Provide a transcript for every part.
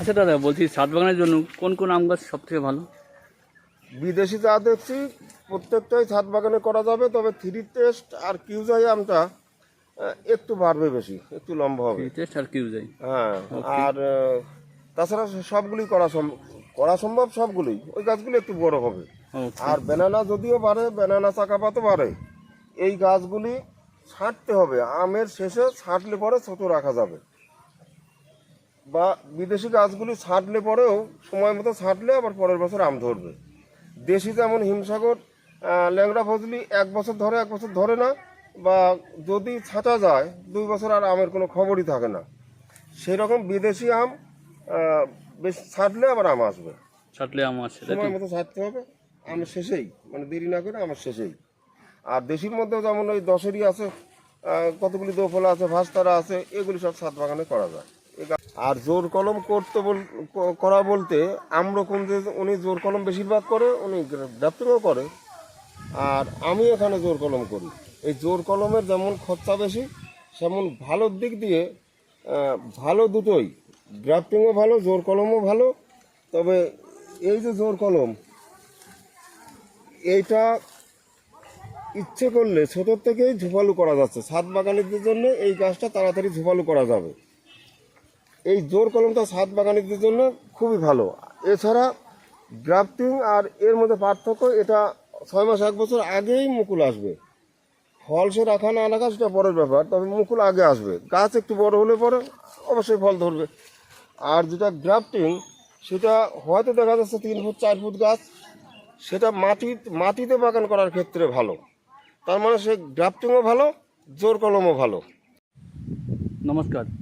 আচ্ছা দাদা বলছি ছাদ বাগানের জন্য কোন কোন আম গাছ সব থেকে ভালো? বিদেশি যা দেখছি প্রত্যেকটাই ছাদ বাগানে করা যাবে তবে থ্রি টেস্ট আর কিউজাই আমটা একটু বাড়বে বেশি একটু লম্বা হবে। টেস্ট আর কিউজাই হ্যাঁ আর তাছাড়া সবগুলি করা সম্ভব করা সম্ভব সবগুলোই ওই গাছগুলো একটু বড় হবে। আর ব্যানানা যদিও বাড়ে ব্যানানা চাকাপাতও বাড়ে এই গাছগুলি ছাঁটতে হবে আমের শেষে ছাঁটলে পরে ছোট রাখা যাবে। বা বিদেশি গাছগুলি ছাঁটলে পরেও সময় মতো ছাঁটলে আবার পরের বছর আম ধরবে। দেশি যেমন হিমসাগর ল্যাংড়া ফজলি এক বছর ধরে এক বছর ধরে না বা যদি ছাঁটা যায় দুই বছর আর আমের কোনো খবরই থাকে না। সেই রকম বিদেশি আম বেশ ছাঁটলে আবার আম আসবে। ছাটলে আম তো? সময় মতো ছাড়তে হবে আমার শেষেই মানে দেরি না করে আমার শেষেই। আর দেশির মধ্যেও যেমন ওই দশেরই আছে কতগুলি দোফলা আছে ভাস্তারা আছে এগুলি সব ছাদ বাগানে করা যায়। আর জোর কলম করতে বল করা বলতে আমরকম যে উনি জোর কলম বেশিরভাগ করে, উনি গ্রাফটিংও করে। আর আমি এখানে জোর কলম করি। এই জোর কলমের যেমন খরচা বেশি, সেমন ভালোর দিক দিয়ে ভালো দুটোই। গ্রাফটিংও ভালো, জোর কলমও ভালো। তবে এই যে জোর কলম, এইটা ইচ্ছে করলে ছোটোর থেকেই ঝোপালু করা যাচ্ছে। ছাদ বাগানিদের জন্য এই গাছটা তাড়াতাড়ি ঝোপালু করা যাবে। এই জোর কলমটা ছাদ বাগানিদের জন্য খুবই ভালো। এছাড়া গ্রাফটিং আর এর মধ্যে পার্থক্য, এটা ছয় মাস, এক বছর আগেই মুকুল আসবে। ফল সে রাখা না রাখা, সেটা পরের ব্যাপার, তবে মুকুল আগে আসবে। গাছ একটু বড় হলে পরে অবশ্যই ফল ধরবে। আর যেটা গ্রাফটিং, সেটা হয়তো দেখা যাচ্ছে তিন ফুট, চার ফুট গাছ, সেটা মাটি, মাটিতে বাগান করার ক্ষেত্রে ভালো। তার মানে সে গ্রাফটিংও ভালো, জোর কলমও ভালো। নমস্কার।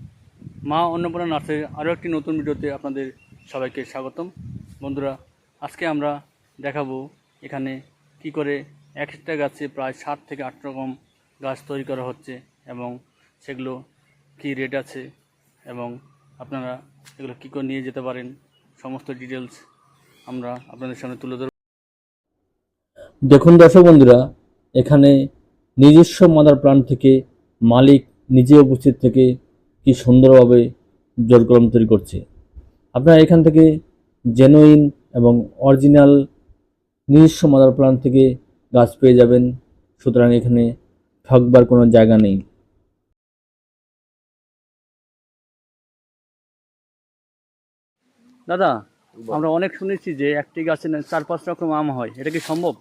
মা অন্নপূর্ণা নার্সারির আরও একটি নতুন ভিডিওতে আপনাদের সবাইকে স্বাগতম। বন্ধুরা, আজকে আমরা দেখাবো এখানে কি করে এক একটা গাছে প্রায় সাত থেকে আট রকম গাছ তৈরি করা হচ্ছে এবং সেগুলো কি রেট আছে এবং আপনারা এগুলো কী করে নিয়ে যেতে পারেন, সমস্ত ডিটেলস আমরা আপনাদের সামনে তুলে ধরব। দেখুন দর্শক বন্ধুরা, এখানে নিজস্ব মাদার প্লান্ট থেকে মালিক নিজে উপস্থিত থেকে কি সুন্দরভাবে জল কলম তৈরি করছে। আপনারা এখান থেকে জেনুইন এবং অরিজিনাল নিজস্ব মাদার প্লান্ট থেকে গাছ পেয়ে যাবেন। সুতরাং এখানে ঠকবার কোনো জায়গা নেই। দাদা আমরা অনেক শুনেছি যে একটি গাছে চার পাঁচ রকম আম হয়। এটা কি সম্ভব?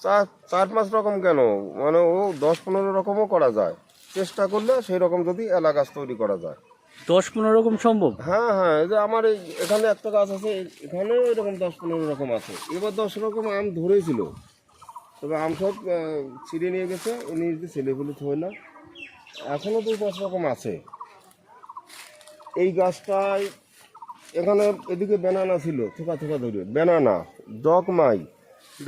চার চার পাঁচ রকম কেন? মানে ও দশ পনেরো রকমও করা যায়। চেষ্টা করলে সেই রকম যদি এলা গাছ তৈরি করা যায়। দশ পনেরো রকম সম্ভব? হ্যাঁ হ্যাঁ এই যে আমার এই এখানে একটা গাছ আছে এখানেও এরকম দশ পনেরো রকম আছে। এবার দশ রকম আম ধরেছিল। তবে আম সব ছিঁড়ে নিয়ে গেছে উনি যদি ছেলেগুলি থইলাম এখনও দুই পাঁচ রকম আছে। এই গাছটায় এখানে এদিকে বেনানা ছিল থোকা থোকা ধরে। বেনানা ডগমাই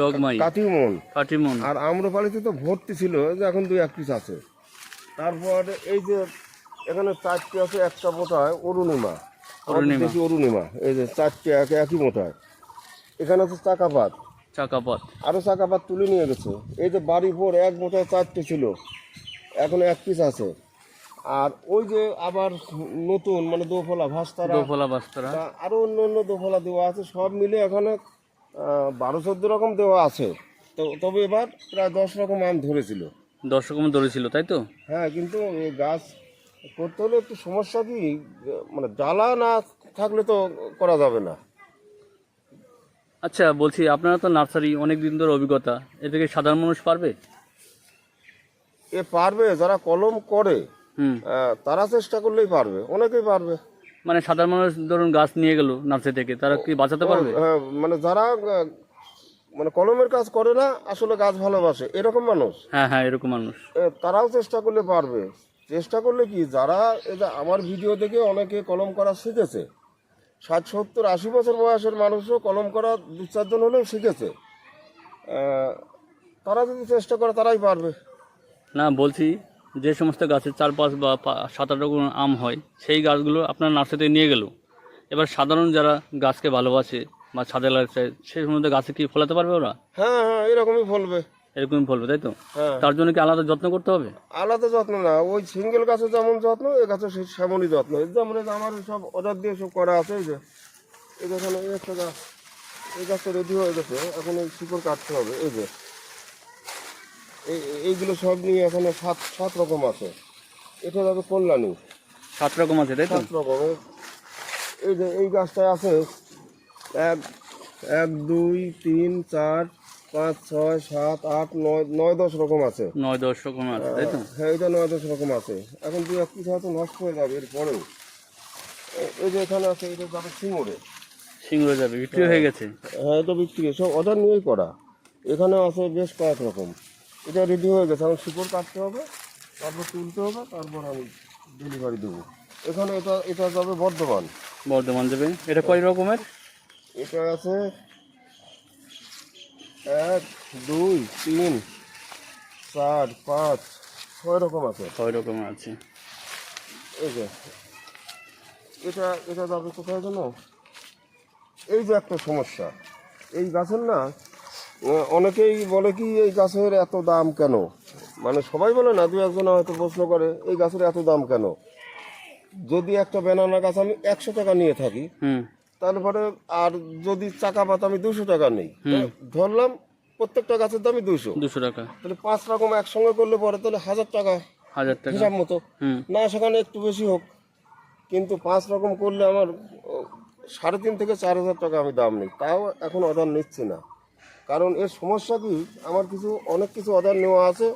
ডগমাই কাটিমন। কাটিমন। আর আম্রপালিতে তো ভর্তি ছিল যে এখন দুই এক পিস আছে। তারপর এই যে এখানে চারটে আছে একটা মোটায় অরুণিমা। অরুণিমা। দেখি অরুণিমা। এই যে চারটে একে একই মোটায় এখানে আছে চাকাপাত। চাকাপাত। আরও চাকাপাত তুলে নিয়ে গেছে। এই যে বাড়ি ভোর এক মোটায় চারটে ছিল। এখন এক পিস আছে। আর ওই যে আবার নতুন মানে দোফলা ভাস্তারা। দোফলা বাস্তারা তা আরও অন্য অন্য দোফলা দেওয়া আছে। সব মিলে এখানে বারো চোদ্দ রকম দেওয়া আছে। তো তবে এবার প্রায় দশ রকম আম ধরেছিল। দশ রকম ধরেছিল তাই তো? হ্যাঁ কিন্তু এই গাছ করতে হলে একটু সমস্যা কি? মানে জ্বালা না থাকলে তো করা যাবে না। আচ্ছা বলছি আপনারা তো নার্সারি অনেক দিন ধরে অভিজ্ঞতা এ থেকে সাধারণ মানুষ পারবে? এ পারবে যারা কলম করে হুম। তারা চেষ্টা করলেই পারবে অনেকেই পারবে। মানে সাধারণ মানুষ ধরুন গাছ নিয়ে গেল নার্সারি থেকে তারা কি বাঁচাতে পারবে? হ্যাঁ, মানে যারা মানে কলমের কাজ করে না আসলে গাছ ভালোবাসে। এরকম মানুষ? হ্যাঁ হ্যাঁ এরকম মানুষ। তারাও চেষ্টা করলে পারবে। চেষ্টা করলে কি যারা এই যে আমার ভিডিও দেখে অনেকে কলম করা শিখেছে ষাট সত্তর আশি বছর বয়সের মানুষও কলম করা দু চারজন হলেও শিখেছে তারা যদি চেষ্টা করে তারাই পারবে। না বলছি যে সমস্ত গাছের চার পাঁচ বা সাত আট রকম আম হয় সেই গাছগুলো আপনার নার্সারিতে নিয়ে গেল। এবার সাধারণ যারা গাছকে ভালোবাসে বা ছাদে লাগছে সেই সমস্ত গাছে কি ফলাতে পারবে ওরা? হ্যাঁ হ্যাঁ এরকমই ফলবে। এরকমই ফলবে তাই তো? হ্যাঁ। তার জন্য কি আলাদা যত্ন করতে হবে? আলাদা যত্ন না ওই সিঙ্গেল গাছে যেমন যত্ন এই গাছে সেই সেমনই যত্ন। যেমন আমার সব অর্ডার দিয়ে সব করা আছে এই যে। এই একটা গাছ এই গাছটা রেডি হয়ে গেছে এখন এই শিকড় কাটতে হবে এই যে। এই এইগুলো সব নিয়ে এখানে সাত সাত রকম আছে। এটা যাবে কল্যাণী। সাত রকম আছে তাই তো? সাত রকম। এই- এই যে এই গাছটায় আছে এক এক দুই তিন চার পাঁচ ছয় সাত আট নয় নয় দশ রকম আছে। নয় দশ রকম আছে তাই তো? হ্যাঁ এটা নয় দশ রকম আছে। এখন দু এক পিস হয়তো নষ্ট হয়ে যাবে এরপরেও। এই যে এখানে আছে এটা যাবে সিঙ্গুরে। সিংড়ে যাবে বিক্রি হয়ে গেছে? হ্যাঁ এটা বিক্রি সব অর্ডার নিয়েই করা। এখানে আছে বেশ কয়েক রকম। এটা রেডি হয়ে গেছে। এখন শিকড় কাটতে হবে তারপর তুলতে হবে তারপর আমি ডেলিভারি দেবো। এখানে এটা এটা যাবে বর্ধমান। বর্ধমান যাবে। এটা কয় রকমের? এটা আছে এক দুই তিন চার পাঁচ ছয় রকম আছে। ছয় রকম আছে। এই যে এটা এটা যাবে কোথায় জানো এই যে একটা সমস্যা। এই গাছের না অনেকেই বলে কি এই গাছের এত দাম কেন? মানে সবাই বলে না দু একজন হয়তো প্রশ্ন করে এই গাছের এত দাম কেন? যদি একটা বেনানা গাছ আমি একশো টাকা নিয়ে থাকি হুম। তারপরে আর যদি চাকা পাতা আমি দুশো টাকা নেই। ধরলাম প্রত্যেকটা গাছের দামই দুশো দুশো টাকা। তাহলে পাঁচ রকম একসঙ্গে করলে পরে তাহলে হাজার টাকা হাজার টাকা। হিসাব মতো। না সেখানে একটু বেশি হোক। কিন্তু পাঁচ রকম করলে আমার সাড়ে তিন থেকে চার হাজার টাকা আমি দাম নিই। তাও এখন অর্ডার নিচ্ছি না। কারণ এর সমস্যা কি আমার কিছু অনেক কিছু অর্ডার নেওয়া আছে।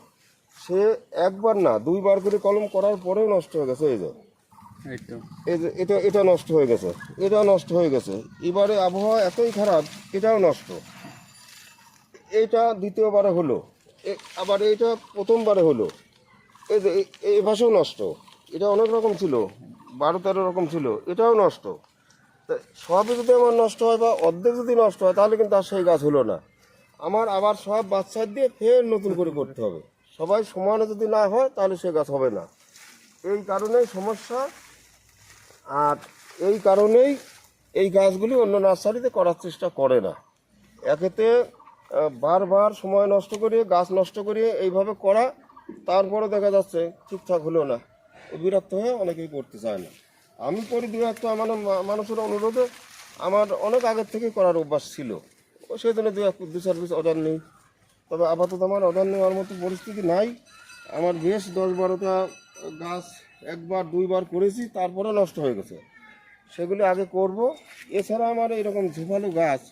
সে একবার না দুইবার করে কলম করার পরেও নষ্ট হয়ে গেছে এই যে এই যে। এটা এটা নষ্ট হয়ে গেছে। এটা নষ্ট হয়ে গেছে। এবারে আবহাওয়া এতই খারাপ, এটাও নষ্ট। এটা দ্বিতীয়বারে হলো। আবার এটা প্রথমবারে হলো। এই যে, এই- ভাষাও নষ্ট। এটা অনেক রকম ছিল। বারো তেরো রকম ছিল। এটাও নষ্ট। সবই যদি আমার নষ্ট হয় বা অর্ধেক যদি নষ্ট হয়, তাহলে কিন্তু আর সেই গাছ হলো না। আমার আবার সব বাচ্চা দিয়ে ফের নতুন করে করতে হবে। সবাই সমানে যদি না হয়, তাহলে সে গাছ হবে না। এই কারণেই সমস্যা আর এই কারণেই এই গাছগুলি অন্য নার্সারিতে করার চেষ্টা করে না। একেতে বারবার সময় নষ্ট করে গাছ নষ্ট করে এইভাবে করা তারপরে দেখা যাচ্ছে ঠিকঠাক হলো না। বিরক্ত হয়ে অনেকেই করতে চায় না। আমি করি দু একটা মানে মানুষের অনুরোধে। আমার অনেক আগের থেকেই করার অভ্যাস ছিল। ও সেই জন্য দু এক দু চার পিস অর্ডার নেই। তবে আপাতত আমার অর্ডার নেওয়ার মতো পরিস্থিতি নাই। আমার বেশ দশ বারোটা গাছ একবার দুইবার করেছি তারপরে নষ্ট হয়ে গেছে। সেগুলি আগে করব। এছাড়া আমার এরকম ঝোপালো গাছ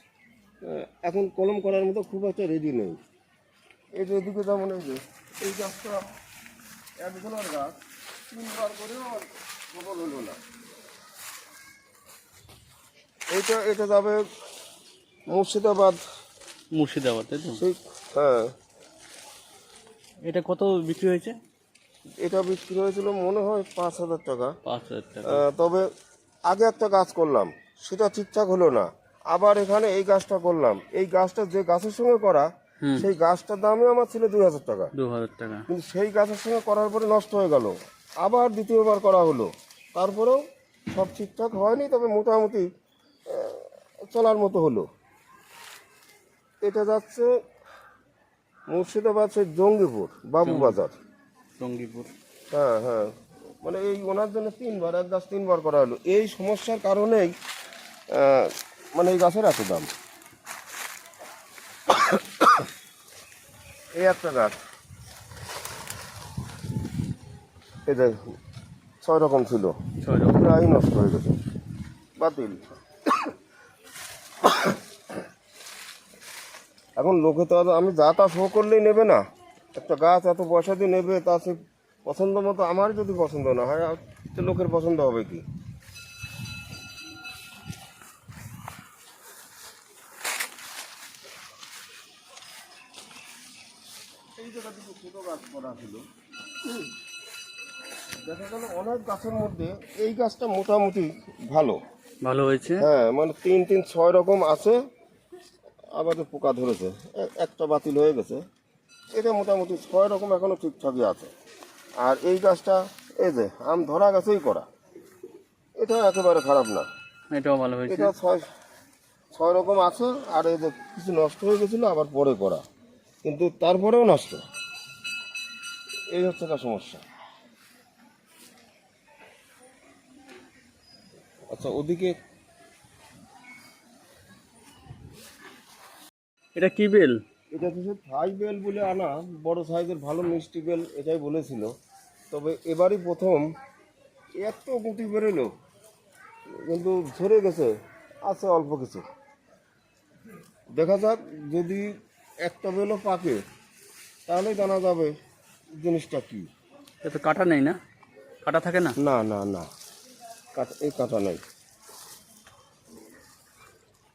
এখন কলম করার মতো খুব একটা রেডি নেই। এই যে এদিকে যেমন এই যে এই গাছটা একজনের গাছ তিনবার করেও আমার সফল হলো না। এইটা এটা যাবে মুর্শিদাবাদ। মুর্শিদাবাদ তাই তো? হ্যাঁ। এটা কত বিক্রি হয়েছে? এটা বিক্রি হয়েছিল মনে হয় পাঁচ হাজার টাকা। পাঁচ হাজার টাকা। তবে আগে একটা গাছ করলাম সেটা ঠিকঠাক হলো না। আবার এখানে এই গাছটা করলাম। এই গাছটা যে গাছের সঙ্গে করা সেই গাছটার দামে আমার ছিল দুই হাজার টাকা। দু হাজার টাকা। কিন্তু সেই গাছের সঙ্গে করার পরে নষ্ট হয়ে গেল। আবার দ্বিতীয়বার করা হলো। তারপরেও সব ঠিকঠাক হয়নি তবে মোটামুটি চলার মতো হলো। এটা যাচ্ছে মুর্শিদাবাদ সেই জঙ্গিপুর বাবু বাবুবাজার। টঙ্গিপুর। হ্যাঁ হ্যাঁ। মানে এই ওনার জন্য তিনবার এক গাছ তিনবার করা হলো। এই সমস্যার কারণেই মানে এই গাছের এত দাম। এই একটা গাছ। যে ছয় রকম ছিল। ছয় রকম। প্রায় নষ্ট হয়ে গেছে। বাতিল। এখন লোকে তো আমি যা তা শো করলেই নেবে না। একটা গাছ এত পয়সা দিয়ে নেবে তা সে পছন্দ মতো আমার যদি পছন্দ না হয় তো লোকের পছন্দ হবে কি? এই জায়গা থেকে ছোট গাছ করা ছিল দেখা গেল অনেক গাছের মধ্যে এই গাছটা মোটামুটি ভালো। ভালো হয়েছে? হ্যাঁ মানে তিন তিন ছয় রকম আছে আবার পোকা ধরেছে একটা বাতিল হয়ে গেছে। এটা মোটামুটি ছয় রকম এখনও ঠিকঠাকই আছে। আর এই গাছটা এই যে আম ধরা গাছেই করা। এটা একেবারে খারাপ না। এটাও ভালো হয়েছে। এটা ছয় ছয় রকম আছে আর এই যে কিছু নষ্ট হয়ে গেছিল আবার পরে করা। কিন্তু তারপরেও নষ্ট। এই হচ্ছে একটা সমস্যা। আচ্ছা ওদিকে এটা কি বেল? এটা কিছু থাই বেল বলে আনা বড় সাইজের ভালো মিষ্টি বেল এটাই বলেছিল। তবে এবারই প্রথম এত গুটি বেরোলো কিন্তু ঝরে গেছে আছে অল্প কিছু। দেখা যাক যদি একটা বেলও পাকে তাহলেই জানা যাবে জিনিসটা কি। এটা তো কাটা নেই না? কাটা থাকে না? না না না। কাটা এই কাটা নাই।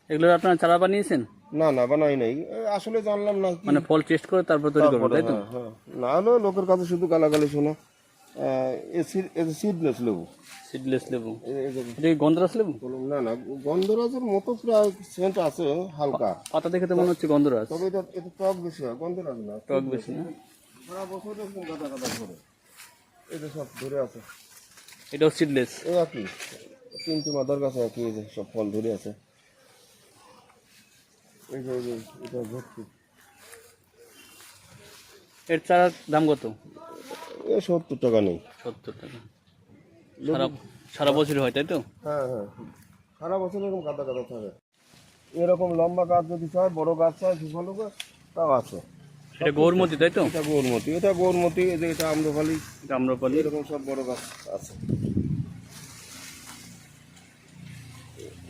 এগুলো আপনারা চারা বানিয়েছেন? না না বানাই নাই। আসলে জানলাম না মানে ফল টেস্ট করে তারপর তৈরি তারপরে, তাই তো? হ্যাঁ, হ্যাঁ। না হলে লোকের কাছে শুধু গালাগালি শোনা। সিডলেস লেবু। সিডলেস লেবু। এটা কি গন্ধরাজ লেবু? না না গন্ধরাজের মতো প্রায় সেন্ট আছে হালকা। পাতা দেখে তো মনে হচ্ছে গন্ধরাজ। তবে এটা এটা টক বেশি হয় গন্ধরাজ না। টক বেশি না? সারা বছর এরকম গাদা গাদা ধরে এটা সব ধরে আছে। এটাও সিডলেস এই একই। তিনটি মাদার গাছে একই সব ফল ধরে আছে। এটা ভর্তি। এর চারার দাম কত? এ সত্তর টাকা নেই। সত্তর টাকা। সারা সারা বছর হয় তাই তো? হ্যাঁ হ্যাঁ। সারা বছর এরকম গাদা গাদা থাকে। এরকম লম্বা গাছ যদি চায় বড় গাছ চায় সুফল তাও আছে। এটা গৌরমতি তাই তো? এটা গৌরমতি এটা গৌরমতি যে এটা আম্রপালি। এটা আম্রপালি। এরকম সব বড় গাছ আছে।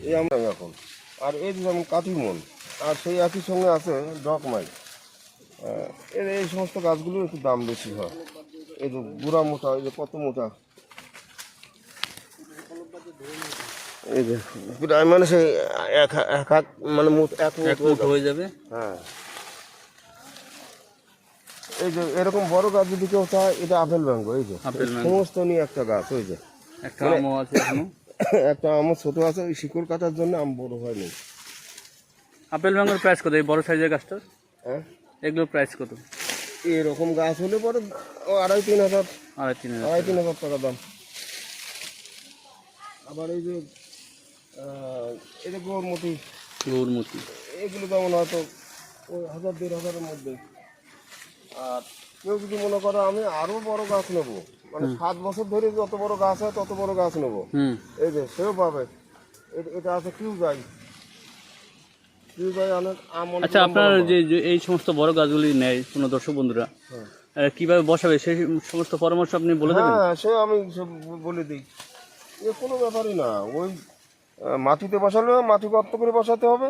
এই আমরা এখন। আর এই যেমন কাঠিমন আর সেই একই সঙ্গে আছে ডকমাই এর এই সমস্ত গাছগুলো একটু দাম বেশি হয়। এই যে বুড়া মোটা এই যে কত মোটা? এই যে প্রায় মানে সেই এক এক হাত মানে এক মুঠ হয়ে যাবে। হ্যাঁ। এই যে এরকম বড় গাছ যদি কেউ চায় এটা আপেল ম্যাঙ্গো এই যে। সমস্ত নিয়ে একটা গাছ ওই যে। একটা আমও আছে একটা আমার ছোট আছে ওই শিকড় কাটার জন্য আম বড় হয়নি। আপেল ম্যাঙ্গোর প্রাইস কত? এই বড় সাইজের গাছটার? হ্যাঁ। এগুলোর প্রাইস কত? এরকম গাছ হলে পরে আড়াই তিন হাজার। আড়াই তিন হাজার আড়াই তিন হাজার টাকা দাম। আবার এই যে এটা গৌরমতি গৌরমতি এগুলো যেমন হয়তো ওই হাজার দেড় হাজারের মধ্যে। আর কেউ যদি মনে করে আমি আরও বড় গাছ নেব মানে সাত বছর ধরে যত বড় গাছ হয় তত বড় গাছ নেব। এই যে সেও পাবে। এটা আছে কিউ গাই কিউ গাই অনেক আম অনেক আচ্ছা আপনার যে এই সমস্ত বড় গাছগুলি নেয় কোনো দর্শক বন্ধুরা হ্যাঁ। কীভাবে বসাবে সেই সমস্ত পরামর্শ আপনি বলে দেবেন? হ্যাঁ সে আমি বলে দিই। এ কোনো ব্যাপারই না ওই মাটিতে বসালে মাটি গর্ত করে বসাতে হবে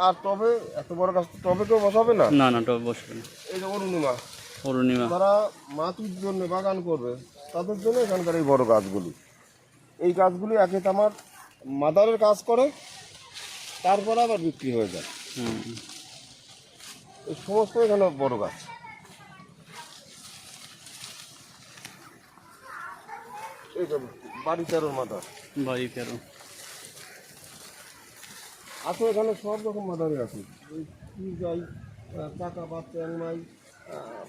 আর তবে এত বড় গাছ তো টবে কেউ বসাবে না। না না টবে বসবে না। এই যে অরুণিমা অরুণিমা। যারা মাটির জন্য বাগান করবে তাদের জন্য এখানকার এই বড় গাছগুলি। এই গাছগুলি একে তো আমার মাদারের কাজ করে তারপরে আবার বিক্রি হয়ে যায়। এই সমস্ত এখানে বড় গাছ। বাড়ি তেরোর মাদার বাড়ি তেরো। আছে এখানে সব রকম মাদারই আছে। কি যাই চাকা বা চ্যাংমাই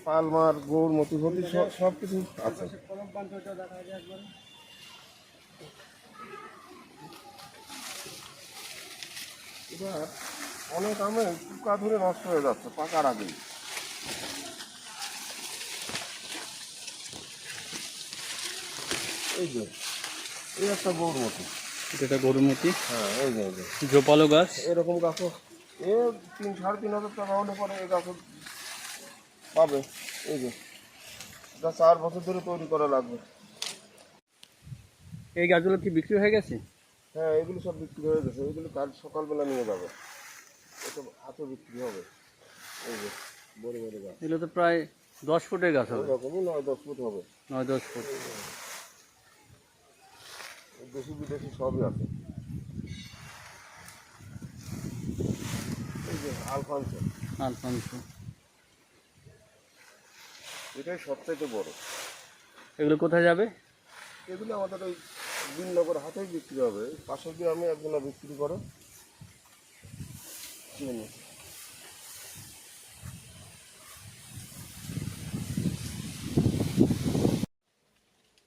পালমার মতিভতি সব সব কিছু আছে। এবার অনেক আমে পোকা ধরে নষ্ট হয়ে যাচ্ছে পাকার আগেই। এই যে এই একটা গৌর মতি। এটা গরুমতি হ্যাঁ এই যে এই যে। জোপালো গাছ? এরকম গাছও এ তিন সাড়ে তিন হাজার টাকা হলে পরে এই গাছও পাবে। এই যে এটা চার বছর ধরে তৈরি করা লাগবে। এই গাছগুলো কি বিক্রি হয়ে গেছে? হ্যাঁ এগুলো সব বিক্রি হয়ে গেছে। এগুলো কাল সকালবেলা নিয়ে যাবে। এসব হাতে বিক্রি হবে। এই যে বড় বড় গাছ। এগুলো তো প্রায় দশ ফুটের গাছ হবে। এরকমই নয় দশ ফুট হবে। নয় দশ ফুট। দেশি বিদেশি সবই আছে। এই যে আলফানসো। আলফানসো। এটাই সবচাইতে বড়। এগুলো কোথায় যাবে? এগুলো আমাদের ওই দিননগর হাটেই বিক্রি হবে। পাশের গ্রামে একজনা বিক্রি করে।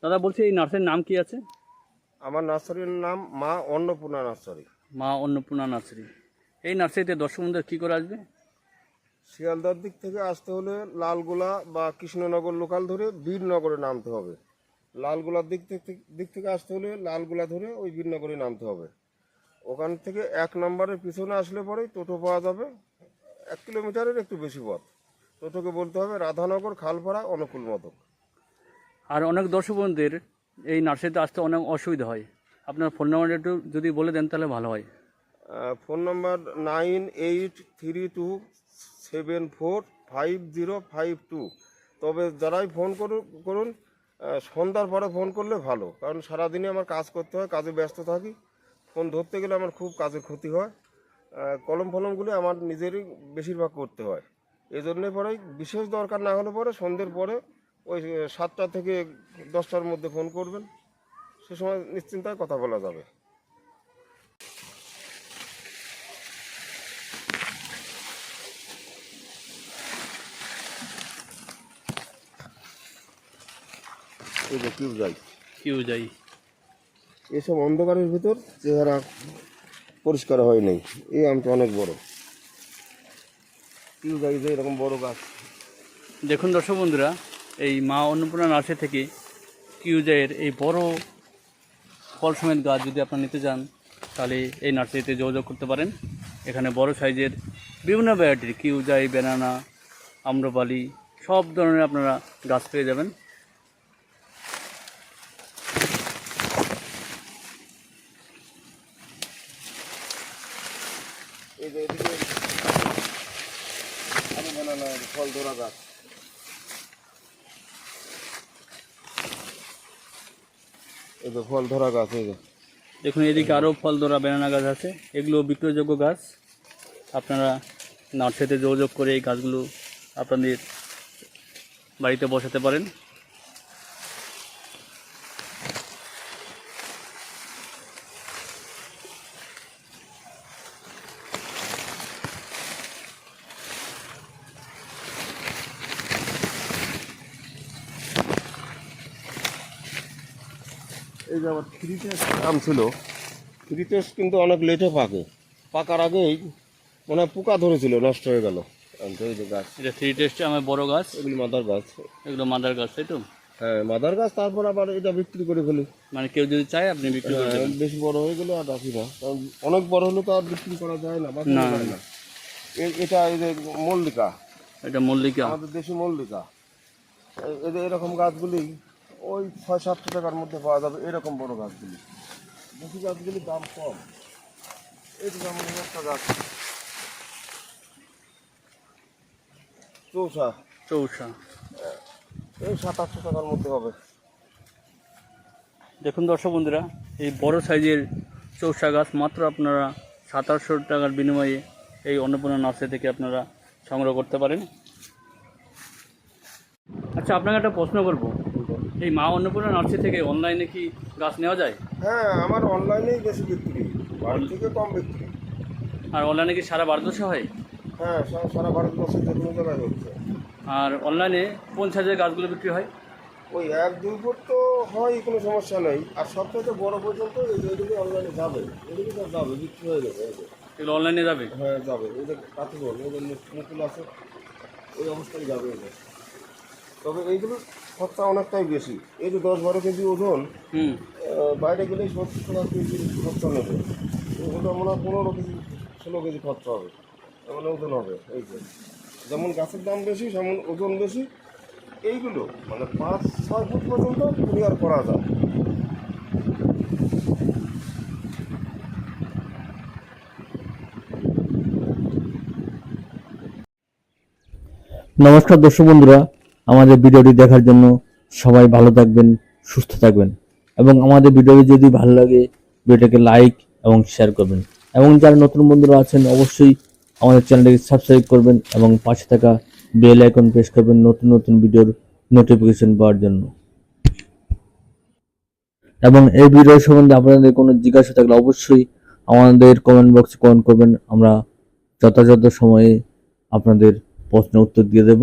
দাদা বলছি এই নার্সারির নাম কি আছে? আমার নার্সারির নাম মা অন্নপূর্ণা নার্সারি। মা অন্নপূর্ণা নার্সারি। এই নার্সারিতে দর্শক বন্ধুরা কী করে আসবে? শিয়ালদার দিক থেকে আসতে হলে লালগোলা বা কৃষ্ণনগর লোকাল ধরে বীরনগরে নামতে হবে। লালগোলার দিক থেকে দিক থেকে আসতে হলে লালগোলা ধরে ওই বীরনগরে নামতে হবে। ওখান থেকে এক নম্বরের পিছনে আসলে পরেই টোটো পাওয়া যাবে। এক কিলোমিটারের একটু বেশি পথ। টোটোকে বলতে হবে রাধানগর খালপাড়া অনুকূল মতক আর অনেক দর্শক বন্ধুদের এই নার্সারিতে আসতে অনেক অসুবিধা হয়। আপনার ফোন নাম্বারটা একটু যদি বলে দেন তাহলে ভালো হয়। Phone number nine eight three two seven four five zero five two. তবে যারাই ফোন করুন সন্ধ্যার পরে ফোন করলে ভালো। কারণ সারাদিনে আমার কাজ করতে হয়, কাজে ব্যস্ত থাকি। ফোন ধরতে গেলে আমার খুব কাজের ক্ষতি হয়। কলম ফলমগুলি আমার নিজেরই বেশিরভাগ করতে হয়। এজন্যে জন্যে পরে বিশেষ দরকার না হলে পরে সন্ধ্যের পরে ওই সাতটা থেকে দশটার মধ্যে ফোন করবেন। সে সময় নিশ্চিন্তায় কথা বলা যাবে। এই যে কিউ যাই কিউ যাই এসব অন্ধকারের ভিতর চেহারা পরিষ্কার হয় নাই এই আমটা অনেক বড়। কিউ যাই যে এরকম বড় গাছ। দেখুন দর্শক বন্ধুরা এই মা অন্নপূর্ণা নার্সারি থেকে কিউজাইয়ের এই বড় ফল সমেত গাছ যদি আপনারা নিতে চান তাহলে এই নার্সারিতে যোগাযোগ করতে পারেন। এখানে বড় সাইজের বিভিন্ন ভ্যারাইটির কিউজাই বেনানা আম্রপালি সব ধরনের আপনারা গাছ পেয়ে যাবেন এই যে এদিকে আরও বানানা ফল ধরা গাছ এই যে ফল ধরা গাছ, এই যে। দেখুন, এদিকে আরও ফল ধরা বেনানা গাছ আছে। এগুলো বিক্রয়যোগ্য গাছ। আপনারা নার্সারিতে যোগাযোগ করে এই গাছগুলো আপনাদের বাড়িতে বসাতে পারেন। যে আমার থ্রি টেস্ট আম ছিল। থ্রি টেস্ট কিন্তু অনেক লেটে পাকে। পাকার আগেই মনে হয় পোকা ধরেছিল নষ্ট হয়ে গেল। এই যে গাছ। এটা থ্রি টেস্টে আমার বড় গাছ। এগুলি মাদার গাছ। এগুলো মাদার গাছ তাই তো? হ্যাঁ মাদার গাছ তারপর আবার এটা বিক্রি করে ফেলি। মানে কেউ যদি চায় আপনি বিক্রি করতে হ্যাঁ, বেশি বড় হয়ে গেলে আর রাখি না। কারণ অনেক বড় হলে তো আর বিক্রি করা যায় না না। না। এটা এই যে মল্লিকা। এটা মল্লিকা। আমাদের দেশি মল্লিকা। এই- এই যে এরকম গাছগুলি ওই ছয় সাতশো টাকার মধ্যে পাওয়া যাবে এরকম বড় গাছগুলি। দেশি গাছগুলির দাম কম। এই যে যেমন একটা গাছ। চৌষা। চৌষা। এই সাত আটশো টাকার মধ্যে হবে। দেখুন দর্শক বন্ধুরা এই বড় সাইজের চৌষা গাছ মাত্র আপনারা সাতাশশো টাকার বিনিময়ে এই অন্নপূর্ণা নার্সারি থেকে আপনারা সংগ্রহ করতে পারেন। আচ্ছা আপনাকে একটা প্রশ্ন করব। এই মা অন্নপূর্ণা নার্সারি থেকে অনলাইনে কি গাছ নেওয়া যায়? হ্যাঁ আমার অনলাইনেই বেশি বিক্রি। বাড়ি থেকে কম বিক্রি। আর অনলাইনে কি সারা ভারতবর্ষে হয়? হ্যাঁ সারা ভারতবর্ষে যে কোনো জায়গায় হচ্ছে। আর অনলাইনে কোন সাইজের গাছগুলো বিক্রি হয়? ওই এক দুই ফুট তো হয় কোনো সমস্যা নেই। আর সবথেকে বড় পর্যন্ত এই যে এদিকে অনলাইনে যাবে। এদিকে তো যাবে বিক্রি হয়ে যাবে এগুলো অনলাইনে যাবে? হ্যাঁ যাবে। এই যে কাছে বল এই যে মুকুল আছে ওই অবস্থায় যাবে যে। তবে এইগুলো খরচা অনেকটাই বেশি। এই যে দশ বারো কেজি ওজন বাইরে গেলে সত্তর টাকা কেজি খরচা নেবে। ওটা মনে হয় পনেরো কেজি ষোলো কেজি খরচা হবে। এমন ওজন হবে এই যে। যেমন গাছের দাম বেশি তেমন ওজন বেশি। এইগুলো মানে পাঁচ ছয় ফুট পর্যন্ত ক্লিয়ার করা যায়। নমস্কার দর্শক বন্ধুরা আমাদের ভিডিওটি দেখার জন্য সবাই ভালো থাকবেন, সুস্থ থাকবেন। এবং আমাদের ভিডিওটি যদি ভালো লাগে, ভিডিওটাকে লাইক এবং শেয়ার করবেন। এবং যারা নতুন বন্ধুরা আছেন, অবশ্যই আমাদের চ্যানেলটিকে সাবস্ক্রাইব করবেন এবং পাশে থাকা বেল আইকন প্রেস করবেন নতুন নতুন ভিডিওর নোটিফিকেশন পাওয়ার জন্য। এবং এই ভিডিও সম্বন্ধে আপনাদের কোনো জিজ্ঞাসা থাকলে অবশ্যই আমাদের কমেন্ট বক্সে কমেন্ট করবেন। আমরা যথাযথ সময়ে আপনাদের প্রশ্নের উত্তর দিয়ে দেব।